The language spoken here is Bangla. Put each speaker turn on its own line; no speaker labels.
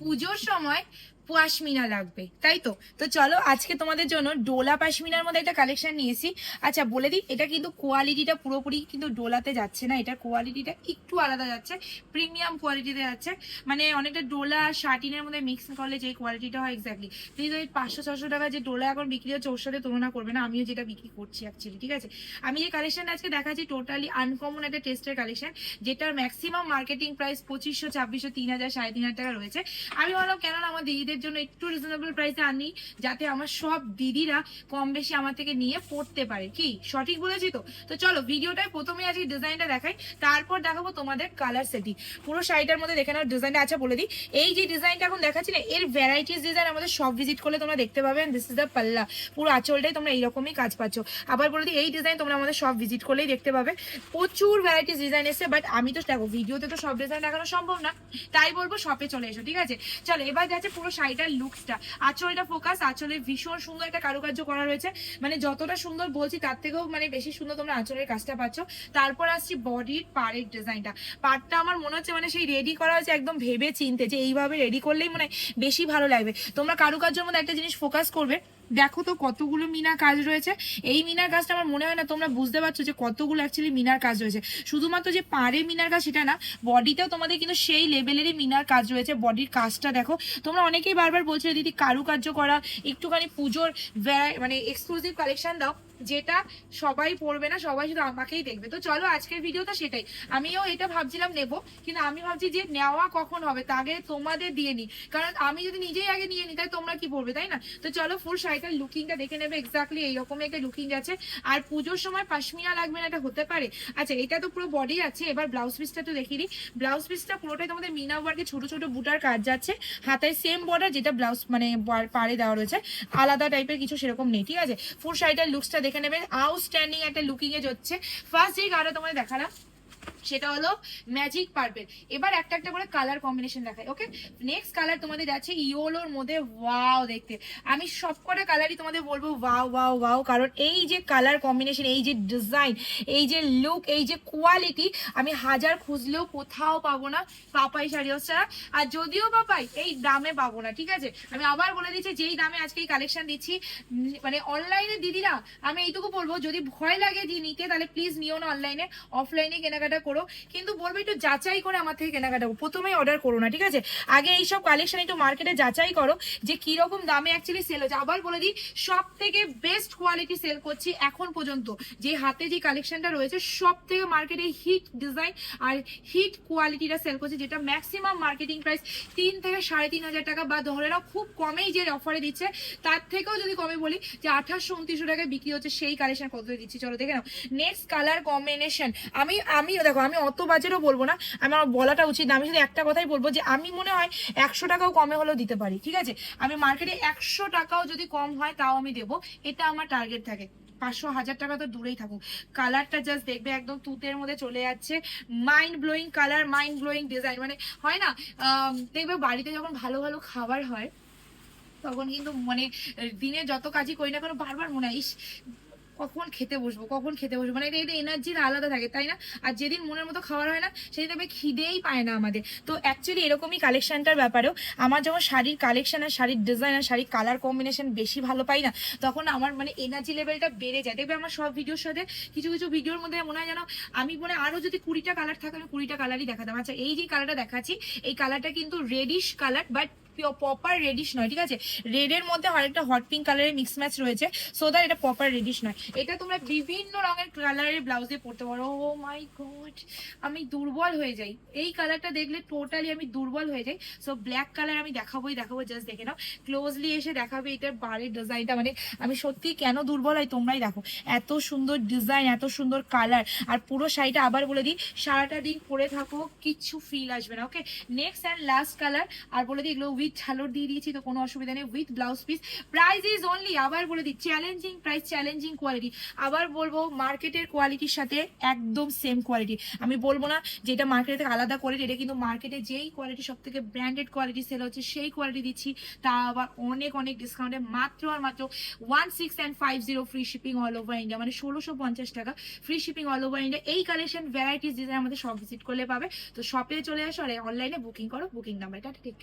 পুজোর সময় পশমিনা লাগবে, তাই তো? তো চলো আজকে তোমাদের জন্য ডোলা পশমিনার মধ্যে একটা কালেকশন নিয়েছি। আচ্ছা বলে দিই, এটা কিন্তু কোয়ালিটিটা পুরোপুরি কিন্তু ডোলাতে যাচ্ছে না এটা কোয়ালিটিটা একটু আলাদা যাচ্ছে প্রিমিয়াম কোয়ালিটিতে যাচ্ছে। মানে অনেকটা ডোলা শার্টিনের মধ্যে মিক্স করলে যে কোয়ালিটিটা হয় এক্স্যাক্টলি প্লিজ ওই পাঁচশো ছশো টাকা যে ডোলা এখন বিক্রি হচ্ছে, ওর সাথে তুলনা করবে না, আমিও যেটা বিক্রি করছি অ্যাকচুয়ালি ঠিক আছে? আমি যে কালেকশন আজকে দেখাচ্ছি টোটালি আনকমন একটা টেস্টের কালেকশন যেটার ম্যাক্সিমাম মার্কেটিং প্রাইস পঁচিশশো, ছাব্বিশশো, তিন হাজার, সাড়ে তিন হাজার টাকা রয়েছে। আমি ভাবলাম, কেননা আমার দিদিদের জন্য একটু রিজনেবল প্রাইসে আনি, যাতে আমার সব দিদিরা কম বেশি আমার থেকে নিয়ে পড়তে পারে। কি? সঠিক বলেছি তো? তো চলো, ভিডিওটায় প্রথমে আজকে ডিজাইনটা দেখাই, তারপর দেখাবো তোমাদের কালার সেটিং পুরো শাড়িটার মধ্যে দেখে নাও ডিজাইনটা আচ্ছা বলে দিই। এই যে ডিজাইনটা এখন দেখাচ্ছি না, এর ভ্যারাইটিস ডিজাইন আমাদের সব ভিজিট করলে তোমরা দেখতে পাবে দিস ইজ দ্য পাল্লা। পুরো আঁচলটাই তোমরা এইরকমই কাজ পাচ্ছ। আবার বলে দিই, এই ডিজাইন তোমরা আমাদের সব ভিজিট করলেই দেখতে পাবে। প্রচুর ভ্যারাইটিস ডিজাইন এসছে বাট আমি তো দেখো, ভিডিওতে তো সব ডিজাইন দেখানো সম্ভব না। তাই বলব শপে চলে এসো, ঠিক আছে? চলো, এবার যাচ্ছে পুরো শাড়িটার লুকসটা আঁচলটা ফোকাস আঁচলের ভীষণ সুন্দর একটা কারুকার্য করা রয়েছে। মানে যতটা সুন্দর বলছি, তার থেকেও মানে বেশি সুন্দর তোমরা আঁচলের কাজটা পাচ্ছ। তারপর আসছি বডির পাড়ের ডিজাইনটা পাড়টা আমার মনে হচ্ছে মানে সেই রেডি করা হয়েছে একদম ভেবে চিনতে যে এইভাবে রেডি করলেই মানে বেশি ভালো লাগবে। তোমরা কারুকার্যের মধ্যে একটা জিনিস ফোকাস করবে দেখো তো কতগুলো মিনার কাজ রয়েছে। এই মিনার কাজটা আমার মনে হয় না, তোমরা বুঝতে পারছ যে কতগুলো অ্যাকচুয়ালি মিনার কাজ রয়েছে। শুধুমাত্র যে পাড়ে মিনার কাজ সেটা না, বডিতেও তোমাদের কিন্তু সেই লেভেলেরই মিনার কাজ রয়েছে, বডির কাজটা দেখো। তোমরা অনেকেই বারবার বলছো দিদি, কারুকার্য করা, একটুখানি পুজোর মানে এক্সক্লুসিভ কালেকশন দাও, যেটা সবাই পড়বে না, সবাই শুধু আমাকেই দেখবে। তো চলো আজকের ভিডিওটা সেটাই। আমিও এটা ভাবছিলাম নেব, কিন্তু আমি ভাবছি যে নেওয়া কখন হবে তা আগে তোমাদের দিয়ে নি কারণ আমি যদি নিজেই আগে নিয়ে নিই তাই তোমরা কি পড়বে তাই না? তো চলো ফুল শাড়িটার লুকিংটা দেখে নেবে এক্স্যাক্টলি এইরকমই একটা লুকিং আছে। আর পুজোর সময় পাশমিনা লাগবে না, এটা হতে পারে। আচ্ছা এটা তো পুরো বডি আছে, এবার ব্লাউজ পিসটা তো দেখিয়ে দিই। ব্লাউজ পিসটা পুরোটাই তোমাদের মিনা ওয়ার্কে ছোট ছোট বুটার কাজ যাচ্ছে। হাতায় সেম বর্ডার যেটা ব্লাউজ মানে পাড়ে দেওয়া রয়েছে। আলাদা টাইপের কিছু সেরকম নেই, ঠিক আছে? ফুল শাড়িটার লুকসটা দেখে নেবে। আউটস্ট্যান্ডিং একটা লুকিং এ হচ্ছে ফার্স্ট যে গাড়া তোমাদের দেখালাম সেটা হলো ম্যাজিক পার্পেল এবার একটা একটা করে কালার কম্বিনেশন দেখাই ওকে নেক্সট কালার তোমাদের যাচ্ছে ইয়োলোর মধ্যে ওয়াও দেখতে। আমি সবকটা কালারই তোমাদের বলব ওয়াও ওয়াও ওয়াও কারণ এই যে কালার কম্বিনেশন এই যে ডিজাইন এই যে লুক এই যে কোয়ালিটি আমি হাজার খুঁজলেও কোথাও পাবো না পাপাই শাড়ি ছাড়া। আর যদিও বা পাই এই দামে পাবো না, ঠিক আছে? আমি আবার বলে দিচ্ছি, যেই দামে আজকে এই কালেকশন দিচ্ছি মানে অনলাইনে দিদিরা, আমি এইটুকু বলব, যদি ভয় লাগে যে নিতে, তাহলে প্লিজ নিও না অনলাইনে অফলাইনে কেনাকাটা করো, কিন্তু বলব একটু যাচাই করে আমার থেকে কেনাকাটা করো। প্রথমেই অর্ডার করো না, ঠিক আছে? আগে এইসব কালেকশন একটু মার্কেটে যাচাই করো যে কীরকম দামে অ্যাকচুয়ালি সেল হচ্ছে আবার বলে দিই সব থেকে বেস্ট কোয়ালিটি সেল করছি এখন পর্যন্ত। যে হাতে যে কালেকশনটা রয়েছে সব থেকে মার্কেটে হিট ডিজাইন আর হিট কোয়ালিটিটা সেল করছে, যেটা ম্যাক্সিমাম মার্কেটিং প্রাইস তিন থেকে সাড়ে তিন হাজার টাকা। বা ধরে নাও, খুব কমেই যে অফারে দিচ্ছে, তার থেকেও যদি কমে বলি, যে আঠাশশো উনত্রিশশো টাকায় বিক্রি হচ্ছে, সেই কালেকশন কত দিচ্ছি? চলো দেখে নাও। নেক্সট কালার কম্বিনেশন আমি আমি দেখো আমি অত বাজেটও বলব না, আমার বলাটা উচিত না। আমি শুধু একটা কথাই বলব যে, আমি মনে হয় একশো টাকাও কমে হলেও দিতে পারি, ঠিক আছে? আমি মার্কেটে একশো টাকাও যদি কম হয় তাও আমি দেবো, এটা আমার টার্গেট থাকে। পাঁচশো, হাজার টাকা তো দূরেই থাকুক। কালারটা জাস্ট দেখবে একদম তুতের মধ্যে চলে যাচ্ছে। Mind blowing colour mind blowing design মানে হয় না? দেখবে বাড়িতে যখন ভালো ভালো খাবার হয়, তখন কিন্তু মানে দিনে যত কাজই করি না কেন বারবার মনে হয় কখন খেতে বসবো, কখন খেতে বসবো? মানে এটা এনার্জির আলাদা থাকে, তাই না? আর যেদিন মনের মতো খাবার হয় না, সেদিন দেখবে খিদেই পায় না আমাদের। তো অ্যাকচুয়ালি এরকমই কালেকশানটার ব্যাপারেও আমার যখন শাড়ির কালেকশন আর শাড়ির ডিজাইন আর শাড়ির কালার কম্বিনেশন বেশি ভালো পাই না, তখন আমার মানে এনার্জি লেভেলটা বেড়ে যায়। দেখবে আমার সব ভিডিওর সাথে কিছু কিছু ভিডিওর মধ্যে মনে হয় যেন আমি মনে আরও যদি কুড়িটা কালার থাকে, আমি কুড়িটা কালারই দেখাতাম। আচ্ছা এই যে কালারটা দেখাচ্ছি, এই কালারটা কিন্তু reddish colour but proper reddish নয়, ঠিক আছে? রেডের মধ্যে আরেকটা হট পিঙ্ক কালারের মিক্স ম্যাচ রয়েছে সো দ্যাট এটা প্রপার রেডিশ নয়। এটা তোমরা বিভিন্ন রঙের কালারের ব্লাউজ পরতে পারো। ও মাই গড আমি দুর্বল হয়ে যাই। এই কালারটা দেখলে টোটালি আমি দুর্বল হয়ে যাই। সো ব্ল্যাক কালার আমি দেখাবোই, দেখাবো জাস্ট দেখে নাও। ক্লোজলি এসে দেখাবে এটার বাড়ির ডিজাইনটা মানে আমি সত্যি কেন দুর্বল হয় তোমরাই দেখো। এত সুন্দর ডিজাইন এত সুন্দর কালার আর পুরো শাড়িটা আবার বলে দিই, সারাটা দিন পরে থাকো, কিচ্ছু ফিল আসবে না okay next and last colour আর বলে দিই, এগুলো উইথ ঝালর দিয়ে দিয়েছি, তো কোনো অসুবিধা নেই। With blouse piece price is only আবার বলে দিই চ্যালেঞ্জিং প্রাইস চ্যালেঞ্জিং কোয়ালিটি আবার বলব মার্কেটের কোয়ালিটির সাথে একদম সেম কোয়ালিটি আমি বলব না যেটা মার্কেট থেকে আলাদা কোয়ালিটি এটা কিন্তু মার্কেটে যেই কোয়ালিটি সব থেকে ব্র্যান্ডেড কোয়ালিটি সেল হচ্ছে, সেই কোয়ালিটি দিচ্ছি। তা আবার অনেক অনেক ডিসকাউন্টে মাত্র আর মাত্র one six and five zero free shipping all over India মানে ষোলোশো পঞ্চাশ টাকা free shipping all over India এই কালেকশন ভ্যারাইটিস ডিজাইন আমাদের সব ভিজিট করলে পাবে। তো শপে চলে আসো আর অনলাইনে বুকিং করো বুকিং নাম্বার এটা ঠিক।